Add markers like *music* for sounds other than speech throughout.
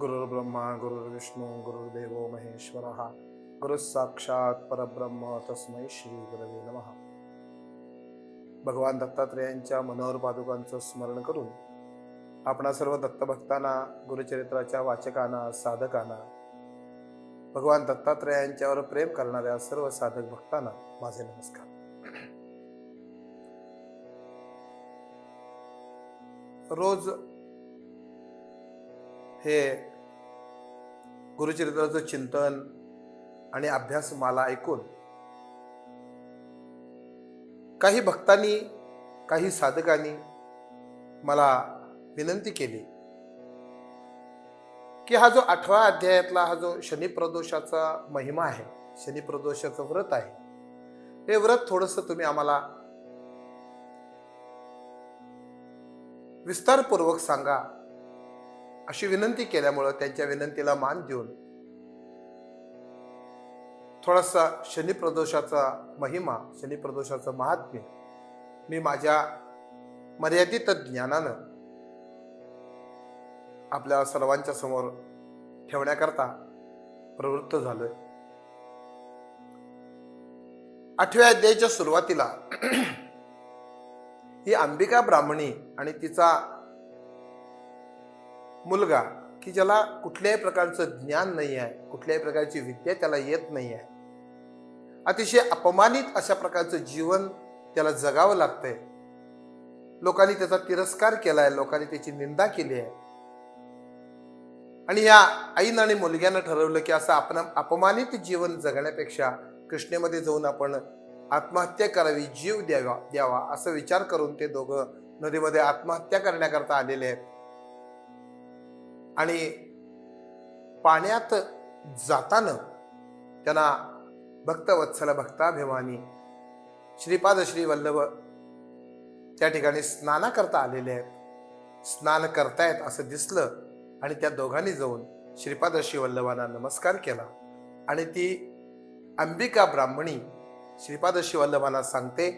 गुरुर्ब्रह्मा गुरुर्विष्णू गुरुर्देव महेश्वरः गुरुसाक्षात परब्रह्म तस्मै श्री गुरवे नमः. भगवान दत्तात्रेयांच्या मनोहर पादुकांचं स्मरण करून आपणा सर्व दत्तभक्तांना गुरुचरित्राच्या वाचकांना साधकांना भगवान दत्तात्रेयांच्यावर प्रेम करणाऱ्या सर्व साधक भक्तांना माझे नमस्कार. रोज हे गुरुचरित्राचं चिंतन आणि अभ्यास मला ऐकून काही भक्तांनी काही साधकांनी मला विनंती केली की हा जो आठवा अध्यायातला हा जो शनी प्रदोषाचा महिमा आहे शनी प्रदोषाचं व्रत आहे हे व्रत थोडस तुम्ही आम्हाला विस्तारपूर्वक सांगा. अशी विनंती केल्यामुळं त्यांच्या विनंतीला मान देऊन थोडासा शनिप्रदोषाचा महिमा शनिप्रदोषाचं महात्म्य मी माझ्या मर्यादित ज्ञानानं आपल्या सर्वांच्या समोर ठेवण्याकरता प्रवृत्त झालोय. आठव्या अध्यायाच्या सुरुवातीला *clears throat* ही अंबिका ब्राह्मणी आणि तिचा मुलगा की ज्याला कुठल्याही प्रकारचं ज्ञान नाही आहे कुठल्याही प्रकारची विद्या त्याला येत नाही आहे अतिशय अपमानित अशा प्रकारचं जीवन त्याला जगावं लागतंय. लोकांनी त्याचा तिरस्कार केलाय लोकांनी त्याची निंदा केली आहे आणि या आईनं आणि मुलग्यानं ठरवलं की असं आपण अपमानित जीवन जगण्यापेक्षा कृष्णेमध्ये जाऊन आपण आत्महत्या करावी जीव द्यावा द्यावा असं विचार करून ते दोघं नदीमध्ये आत्महत्या करण्याकरता आलेले आहेत. आणि पाण्यात जाताना त्यांना भक्तवत्सल भक्ताभिमानी श्रीपाद श्री वल्लभ त्या ठिकाणी स्नाना करता आलेले आहेत. स्नान करतायत असं दिसलं आणि त्या दोघांनी जाऊन श्रीपाद श्री वल्लभांना नमस्कार केला. आणि ती अंबिका ब्राह्मणी श्रीपाद श्री वल्लभांना सांगते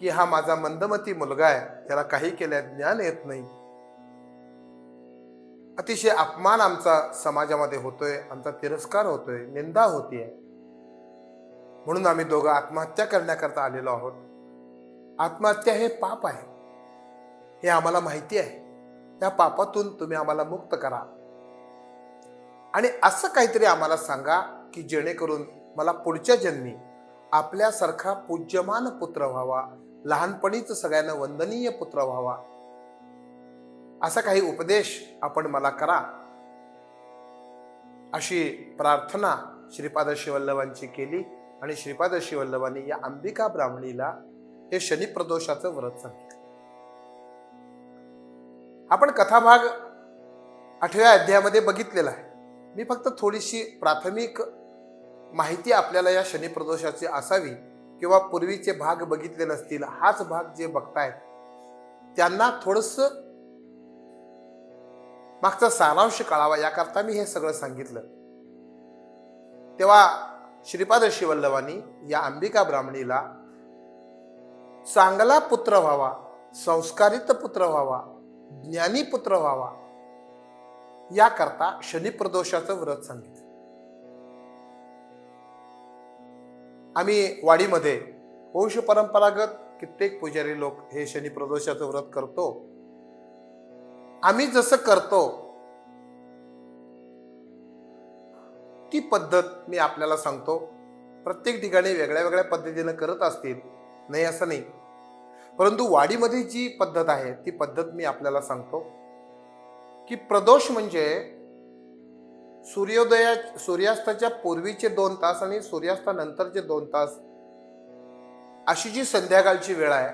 की हा माझा मंदमती मुलगा आहे. त्याला काही केल्या ज्ञान येत नाही. अतिशय अपमान आमचा समाजामध्ये होतोय आमचा तिरस्कार होतोय निंदा होतीये. म्हणून आम्ही दोघं आत्महत्या करण्याकरता आलेलो आहोत. आत्महत्या हे पाप आहे. हे आम्हाला माहिती आहे. त्या पापातून तुम्ही आम्हाला मुक्त करा. आणि असं काहीतरी आम्हाला सांगा की जेणेकरून मला पुढच्या जन्मी आपल्यासारखा पूज्यमान पुत्र व्हावा लहानपणीच सगळ्यांना वंदनीय पुत्र व्हावा असा काही उपदेश आपण मला करा. अशी प्रार्थना श्रीपाद शिवल्लभांची केली आणि श्रीपाद शिवल्लभांनी या अंबिका ब्राह्मणीला हे शनी प्रदोषाचं व्रत सांगितलं. आपण कथाभाग आठव्या अध्यायामध्ये बघितलेला आहे. मी फक्त थोडीशी प्राथमिक माहिती आपल्याला या शनी प्रदोषाची असावी किंवा पूर्वीचे भाग बघितले नसतील हाच भाग जे बघतायत त्यांना थोडंसं मागचा सारांश कळावा याकरता मी हे सगळं सांगितलं. तेव्हा श्रीपाद शिवल्लभांनी या अंबिका ब्राह्मणीला चांगला पुत्र व्हावा संस्कारित पुत्र व्हावा ज्ञानी पुत्र व्हावा याकरता शनिप्रदोषाचं व्रत सांगितलं. आम्ही वाडीमध्ये वंश परंपरागत कित्येक पुजारी लोक हे शनिप्रदोषाचं व्रत करतो. आम्ही जसं करतो ती पद्धत मी आपल्याला सांगतो. प्रत्येक ठिकाणी वेगळ्या वेगळ्या पद्धतीनं करत असतील नाही असं नाही. परंतु वाडीमध्ये जी पद्धत आहे ती पद्धत मी आपल्याला सांगतो. की प्रदोष म्हणजे सूर्योदया सूर्यास्ताच्या पूर्वीचे दोन तास आणि सूर्यास्तानंतरचे दोन तास अशी जी संध्याकाळची वेळ आहे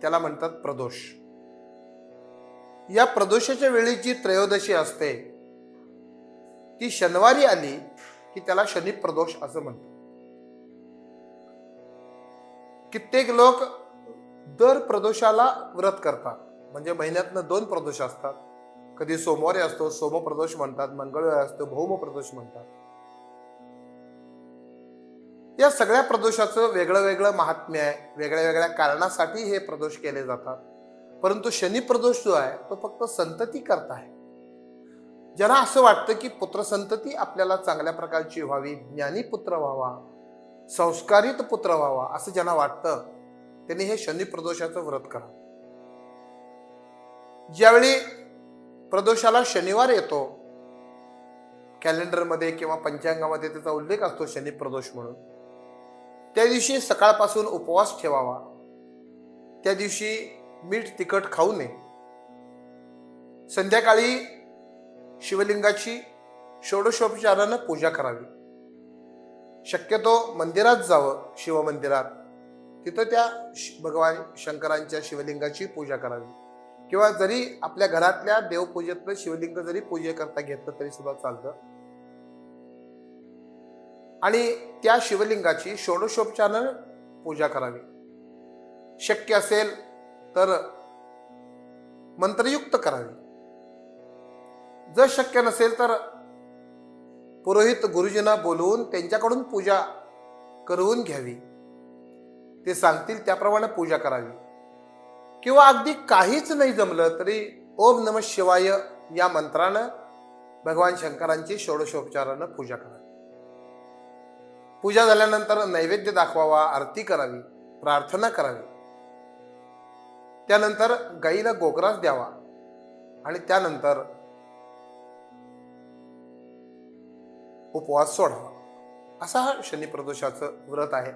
त्याला म्हणतात प्रदोष. या प्रदोषाच्या वेळी जी त्रयोदशी असते ती शनिवारी आली की त्याला शनी प्रदोष असं म्हणतात. कित्येक लोक दर प्रदोषाला व्रत करतात. म्हणजे महिन्यातनं दोन प्रदोष असतात. कधी सोमवारी असतो सोम प्रदोष म्हणतात मंगळवारी असतो भौम प्रदोष म्हणतात. या सगळ्या प्रदोषाचं वेगळं वेगळं महात्म्य आहे वेगळ्या वेगळ्या कारणासाठी हे प्रदोष केले जातात. परंतु शनी प्रदोष जो आहे तो फक्त संतती करता आहे. ज्यांना असं वाटतं की पुत्रसंतती आपल्याला चांगल्या प्रकारची व्हावी ज्ञानी पुत्र व्हावा संस्कारित पुत्र व्हावा असं ज्यांना वाटतं त्यांनी हे शनी प्रदोषाचं व्रत करा. ज्यावेळी प्रदोषाला शनिवार येतो कॅलेंडरमध्ये किंवा पंचांगामध्ये त्याचा उल्लेख असतो शनी प्रदोष म्हणून त्या दिवशी सकाळपासून उपवास ठेवावा. त्या दिवशी मीठ तिखट खाऊ नये. संध्याकाळी शिवलिंगाची षोडशोपचारानं पूजा करावी. शक्यतो मंदिरात जावं शिवमंदिरात. तिथं त्या भगवान शंकरांच्या शिवलिंगाची पूजा करावी. किंवा जरी आपल्या घरातल्या देवपूजेतलं शिवलिंग जरी पूजेकरता घेतलं तरी सुद्धा चालतं. आणि त्या शिवलिंगाची षोडशोपचारानं पूजा करावी. शक्य असेल तर मंत्रयुक्त करावी. जर शक्य नसेल तर पुरोहित गुरुजींना बोलवून त्यांच्याकडून पूजा करवून घ्यावी. ते सांगतील त्याप्रमाणे पूजा करावी. किंवा अगदी काहीच नाही जमलं तरी ओम नम शिवाय या मंत्रानं भगवान शंकरांची षोडशोपचारानं पूजा करावी. पूजा झाल्यानंतर नैवेद्य दाखवावा आरती करावी प्रार्थना करावी. त्यानंतर गाईला गोग्रास द्यावा. आणि त्यानंतर उपवास सोडावा. असा हा शनिप्रदोषाचं व्रत आहे.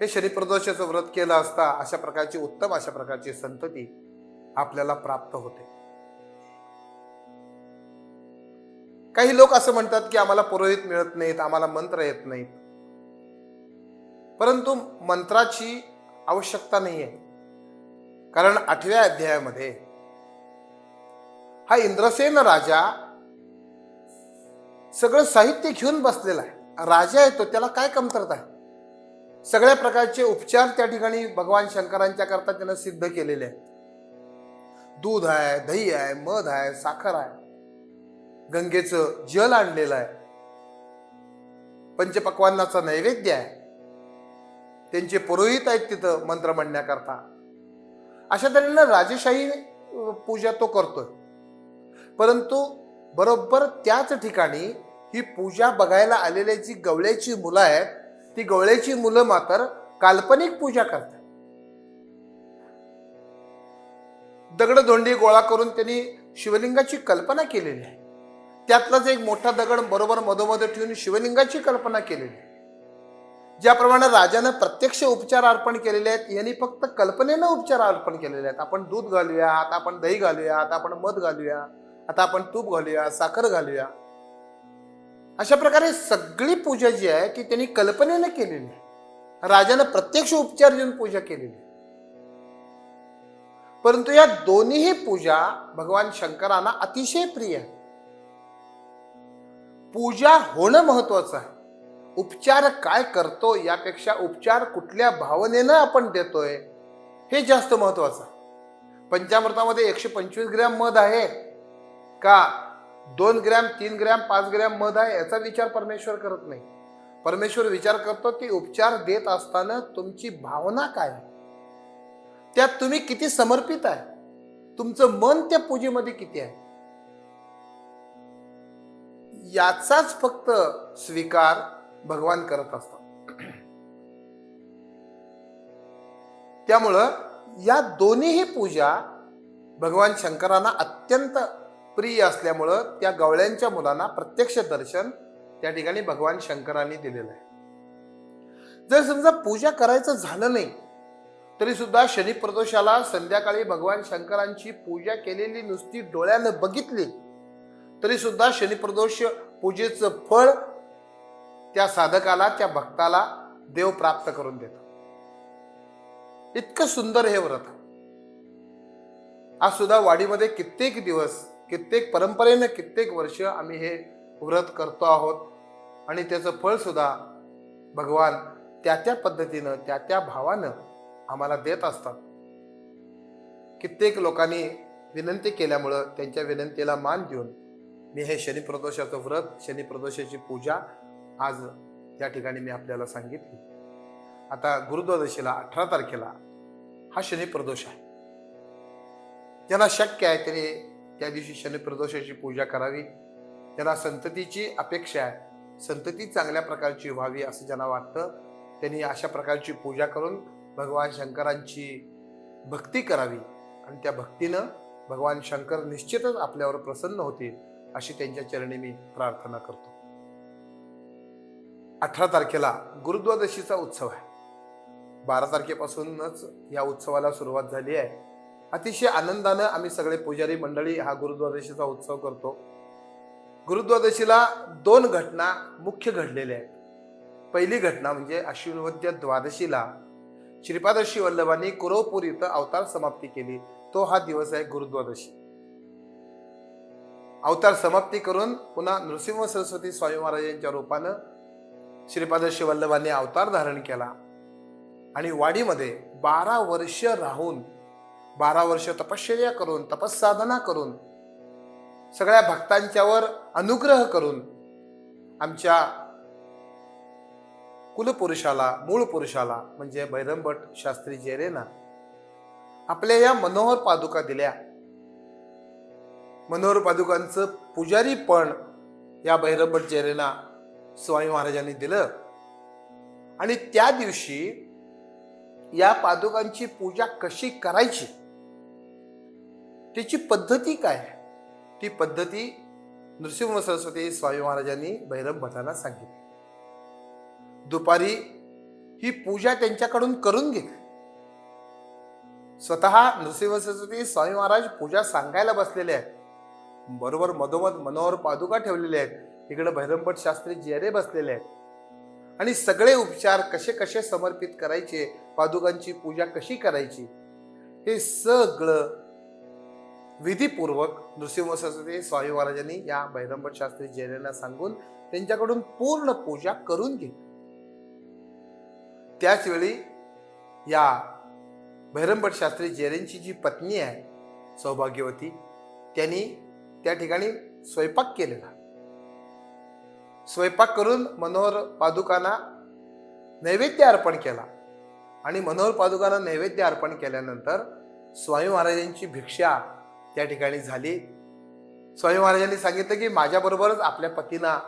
हे शनिप्रदोषाचं व्रत केलं असता अशा प्रकारची उत्तम अशा प्रकारची संतती आपल्याला प्राप्त होते. काही लोक असं म्हणतात की आम्हाला पुरोहित मिळत नाहीत आम्हाला मंत्र येत नाहीत. परंतु मंत्राची आवश्यकता नाही आहे कारण आठव्या अध्यायामध्ये हा इंद्रसेन राजा सगळं साहित्य घेऊन बसलेला आहे. राजा येतो त्याला काय कमतरता आहे? सगळ्या प्रकारचे उपचार त्या ठिकाणी भगवान शंकरांच्या करता त्यानं सिद्ध केलेले आहेत. दूध आहे दही आहे मध आहे साखर आहे. गंगेचं जल आणलेलं आहे. पंचपक्वांनाचा नैवेद्य आहे. त्यांचे पुरोहित आहेत तिथं मंत्र म्हणण्याकरता. अशा तऱ्हेनं राजेशाही पूजा तो करतोय. परंतु बरोबर त्याच ठिकाणी ही पूजा बघायला आलेली जी गवळ्याची मुलं आहेत ती गवळ्याची मुलं मात्र काल्पनिक पूजा करतात. दगडधोंडी गोळा करून त्यांनी शिवलिंगाची कल्पना केलेली आहे. त्यातलाच एक मोठा दगड बरोबर मधोमध ठेवून शिवलिंगाची कल्पना केलेली आहे. ज्याप्रमाणे राजानं प्रत्यक्ष उपचार अर्पण केलेले आहेत यांनी फक्त कल्पनेनं उपचार अर्पण केलेले आहेत. आपण दूध घालूया आता आपण दही घालूया आता आपण मध घालूया आता आपण तूप घालूया साखर घालूया अशा प्रकारे सगळी पूजा जी आहे ती त्यांनी कल्पनेनं केलेली आहे. राजानं प्रत्यक्ष उपचार देऊन पूजा केलेली परंतु या दोन्हीही पूजा भगवान शंकरांना अतिशय प्रिय आहे पूजा होणं महत्वाचं आहे. उपचार काय करतो यापेक्षा उपचार कुठल्या भावनेनं आपण देतोय हे जास्त महत्वाचं. पंचामृतामध्ये एकशे पंचवीस ग्रॅम मध आहे का? दोन ग्रॅम तीन ग्रॅम पाच ग्रॅम मध आहे याचा विचार परमेश्वर करत नाही. परमेश्वर विचार करतो की उपचार देत असताना तुमची भावना काय? आहे त्यात तुम्ही किती समर्पित आहे? तुमचं मन त्या पूजेमध्ये किती आहे? याचाच फक्त स्वीकार भगवान करत असतात. त्यामुळं या दोन्हीही पूजा भगवान शंकरांना अत्यंत प्रिय असल्यामुळं त्या गवळ्यांच्या मुलांना प्रत्यक्ष दर्शन त्या ठिकाणी भगवान शंकरांनी दिलेलं आहे. जर समजा पूजा करायचं झालं नाही तरी सुद्धा शनी प्रदोषाला संध्याकाळी भगवान शंकरांची पूजा केलेली नुसती डोळ्यानं बघितली तरी सुद्धा शनी प्रदोष पूजेचं फळ त्या साधकाला त्या भक्ताला देव प्राप्त करून देतो. इतकं सुंदर हे व्रत. आज सुद्धा वाडीमध्ये कित्येक दिवस कित्येक परंपरेनं कित्येक वर्ष आम्ही हे व्रत करतो आहोत. आणि त्याचं फळ सुद्धा भगवान त्या त्या पद्धतीनं त्या त्या भावानं आम्हाला देत असतात. कित्येक लोकांनी विनंती केल्यामुळं त्यांच्या विनंतीला मान देऊन मी हे शनिप्रदोषाचं व्रत शनिप्रदोषाची पूजा आज या ठिकाणी मी आपल्याला सांगितली. आता गुरुद्वादशीला अठरा तारखेला हा शनी प्रदोष आहे. ज्यांना शक्य आहे त्याने त्या दिवशी शनिप्रदोषाची पूजा करावी. ज्याला संततीची अपेक्षा आहे संतती चांगल्या प्रकारची व्हावी असं ज्यांना वाटतं त्यांनी अशा प्रकारची पूजा करून भगवान शंकरांची भक्ती करावी. आणि त्या भक्तीनं भगवान शंकर निश्चितच आपल्यावर प्रसन्न होतील अशी त्यांच्या चरणी मी प्रार्थना करतो. अठरा तारखेला गुरुद्वादशीचा उत्सव आहे. बारा तारखेपासूनच या उत्सवाला सुरुवात झाली आहे. अतिशय आनंदानं आम्ही सगळे पुजारी मंडळी हा गुरुद्वादशीचा उत्सव करतो. गुरुद्वादशीला दोन घटना मुख्य घडलेल्या आहेत. पहिली घटना म्हणजे अश्विनवद्य द्वादशीला श्रीपादशी वल्लभांनी कुरवपूर इथं अवतार समाप्ती केली. तो हा दिवस आहे गुरुद्वादशी. अवतार समाप्ती करून पुन्हा नृसिंह सरस्वती स्वामी महाराजांच्या रूपानं श्रीपादशी वल्लभांनी अवतार धारण केला. आणि वाडीमध्ये बारा वर्ष राहून बारा वर्ष तपश्चर्या करून तपस्साधना करून सगळ्या भक्तांच्यावर अनुग्रह करून आमच्या कुलपुरुषाला मूळ पुरुषाला म्हणजे भैरमभट शास्त्री जेरेना आपल्या या मनोहर पादुका दिल्या. मनोहर पादुकांचं पुजारी पण या भैरमभट जेरेना स्वामी महाराजांनी दिलं. आणि त्या दिवशी या पादुकांची पूजा कशी करायची? त्याची पद्धती काय? आहे? ती पद्धती नृसिंह सरस्वती स्वामी महाराजांनी भैरव भटांना सांगितली. दुपारी ही पूजा त्यांच्याकडून करून घेतली. स्वतः नृसिंह सरस्वती स्वामी महाराज पूजा सांगायला बसलेले आहेत. बरोबर मधोमध मनोहर पादुका ठेवलेले आहेत. इकडे भैरमभट शास्त्री जेरे बसलेले आहेत. आणि सगळे उपचार कसे कसे समर्पित करायचे पादुकांची पूजा कशी करायची हे सगळं विधीपूर्वक नृसिंह सरस्वती स्वामी महाराजांनी या भैरमभट शास्त्री जेरेला सांगून त्यांच्याकडून पूर्ण पूजा करून घेतली. त्याचवेळी या भैरमभट शास्त्री जेरेंची जी पत्नी आहे सौभाग्यवती त्यांनी त्या ठिकाणी स्वयंपाक केलेला. स्वयंपाक करून मनोहर पादुकांना नैवेद्य अर्पण केला. आणि मनोहर पादुकांना नैवेद्य अर्पण केल्यानंतर स्वामी महाराजांची भिक्षा त्या ठिकाणी झाली. स्वामी महाराजांनी सांगितलं की माझ्याबरोबरच आपल्या पतीना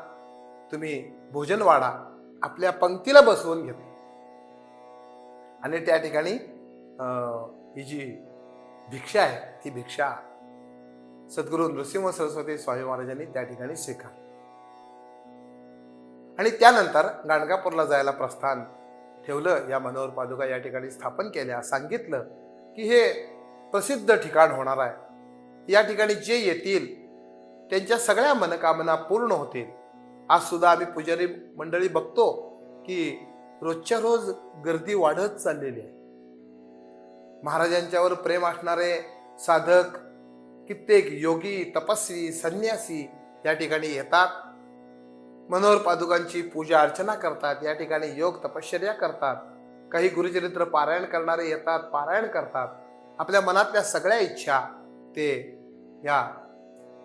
तुम्ही भोजन वाढा. आपल्या पंक्तीला बसवून घेतलं आणि त्या ठिकाणी ही जी भिक्षा आहे ती भिक्षा सद्गुरू नृसिंह सरस्वती स्वामी महाराजांनी त्या ठिकाणी स्वीकारली. आणि त्यानंतर गाणगापूरला जायला प्रस्थान ठेवलं. या मनोहर पादुका या ठिकाणी स्थापन केल्या. सांगितलं की हे प्रसिद्ध ठिकाण होणार आहे. या ठिकाणी जे येतील त्यांच्या सगळ्या मनकामना पूर्ण होतील. आज सुद्धा आम्ही पुजारी मंडळी बघतो की रोजच्या रोज गर्दी वाढत चाललेली आहे. महाराजांच्यावर प्रेम असणारे साधक कित्येक योगी तपस्वी संन्यासी या ठिकाणी येतात. मनोहर पादुकांची पूजा अर्चना करतात. या ठिकाणी योग तपश्चर्या करतात. काही गुरुचरित्र पारायण करणारे येतात पारायण करतात. आपल्या मनातल्या सगळ्या इच्छा ते या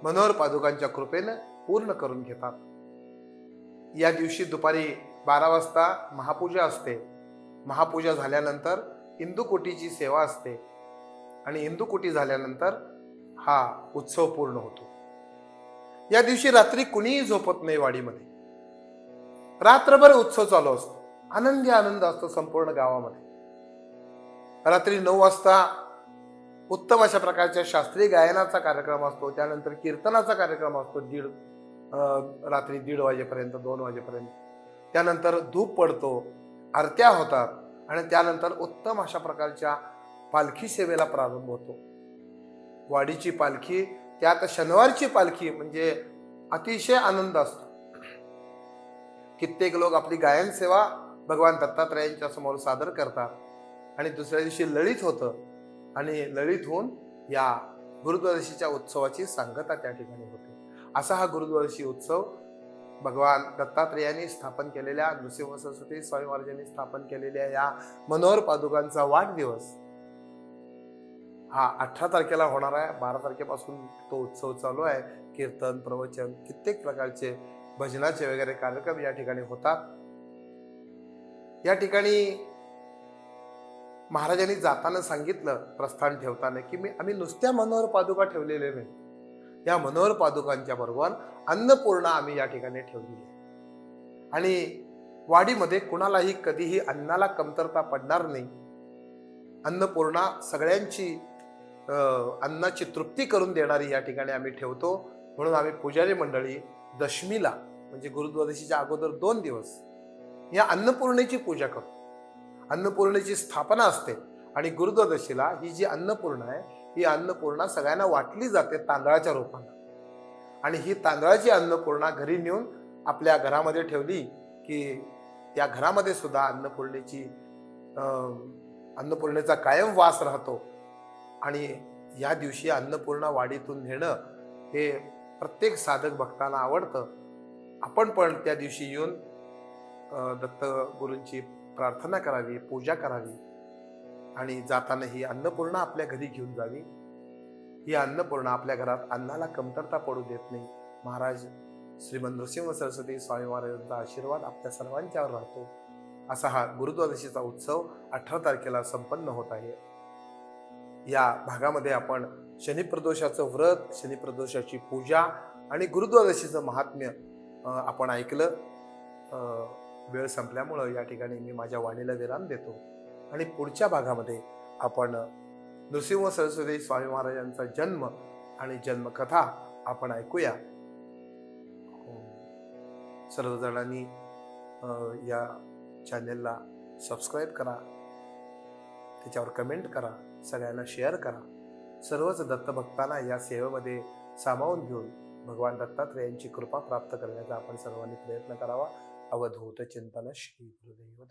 मनोहर पादुकांच्या कृपेनं पूर्ण करून घेतात. या दिवशी दुपारी बारा वाजता महापूजा असते. महापूजा झाल्यानंतर इंदुकोटीची सेवा असते. आणि इंदुकोटी झाल्यानंतर हा उत्सव पूर्ण होतो. या दिवशी रात्री कुणीही झोपत नाही वाडीमध्ये. रात्रभर उत्सव चालू असतो. आनंदी आनंद असतो संपूर्ण गावामध्ये. रात्री नऊ वाजता उत्तम अशा प्रकारच्या शास्त्रीय गायनाचा कार्यक्रम असतो. त्यानंतर कीर्तनाचा कार्यक्रम असतो. दीड रात्री दीड वाजेपर्यंत दोन वाजेपर्यंत. त्यानंतर धूप पडतो आरत्या होतात आणि त्यानंतर उत्तम अशा प्रकारच्या पालखी सेवेला प्रारंभ होतो. वाडीची पालखी त्यात शनिवारची पालखी म्हणजे अतिशय आनंद असतो. कित्येक लोक आपली गायन सेवा भगवान दत्तात्रयांच्या समोर सादर करतात. आणि दुसऱ्या दिवशी लळीत होतं. आणि लळित होऊन या गुरुद्वादशीच्या उत्सवाची सांगता त्या ठिकाणी होते. असा हा गुरुद्वादशी उत्सव भगवान दत्तात्रेयांनी स्थापन केलेल्या नृसिंह सरस्वती स्वामी महाराजांनी स्थापन केलेल्या या मनोहर पादुकांचा वाढदिवस हा अठरा तारखेला होणार आहे. बारा तारखेपासून तो उत्सव चालू आहे. कीर्तन प्रवचन कित्येक प्रकारचे भजनाचे वगैरे कार्यक्रम या ठिकाणी होतात. या ठिकाणी महाराजांनी जाताना सांगितलं प्रस्थान ठेवताना की मी आम्ही नुसत्या मनोहर पादुका ठेवलेले नाही. या मनोहर पादुकांच्या बरोबर अन्नपूर्णा आम्ही या ठिकाणी ठेवली आणि वाडीमध्ये कुणालाही कधीही अन्नाला कमतरता पडणार नाही. अन्नपूर्णा सगळ्यांची अन्नाची तृप्ती करून देणारी या ठिकाणी आम्ही ठेवतो. म्हणून आम्ही पुजारी मंडळी दशमीला म्हणजे गुरुद्वादशीच्या अगोदर दोन दिवस या अन्नपूर्णेची पूजा करतो. अन्नपूर्णेची स्थापना असते आणि गुरुद्वादशीला ही जी अन्नपूर्णा आहे ही अन्नपूर्णा सगळ्यांना वाटली जाते तांदळाच्या रूपानं. आणि ही तांदळाची अन्नपूर्णा घरी नेऊन आपल्या घरामध्ये ठेवली की त्या घरामध्ये सुद्धा अन्नपूर्णेची अन्नपूर्णेचा कायम वास राहतो. आणि या दिवशी अन्नपूर्णा वाडीतून नेणं हे प्रत्येक साधक भक्तांना आवडतं. आपण पण त्या दिवशी येऊन दत्त गुरूंची प्रार्थना करावी पूजा करावी आणि जाताना ही अन्नपूर्णा आपल्या घरी घेऊन जावी. ही अन्नपूर्णा आपल्या घरात अन्नाला कमतरता पडू देत नाही. महाराज श्रीमंत नृसिंह सरस्वती स्वामी महाराजांचा आशीर्वाद आपल्या सर्वांच्यावर राहतो. असा हा गुरुद्वादशीचा उत्सव अठरा तारखेला संपन्न होत आहे. या भागामध्ये आपण शनिप्रदोषाचं व्रत शनिप्रदोषाची पूजा आणि गुरुद्वादशीचं महात्म्य आपण ऐकलं. वेळ संपल्यामुळं या ठिकाणी मी माझ्या वाणीला विराम देतो. आणि पुढच्या भागामध्ये आपण नृसिंह सरस्वती स्वामी महाराजांचा जन्म आणि जन्मकथा आपण ऐकूया. हो. सर्वजणांनी या चॅनेलला सबस्क्राईब करा. त्याच्यावर कमेंट करा. सगळ्यांना शेअर करा. सर्वच दत्तभक्तांना या सेवेमध्ये सामावून घेऊन भगवान दत्तात्रयांची कृपा प्राप्त करण्याचा आपण सर्वांनी प्रयत्न करावा. अवधूत चिंतन श्री गुरुदेव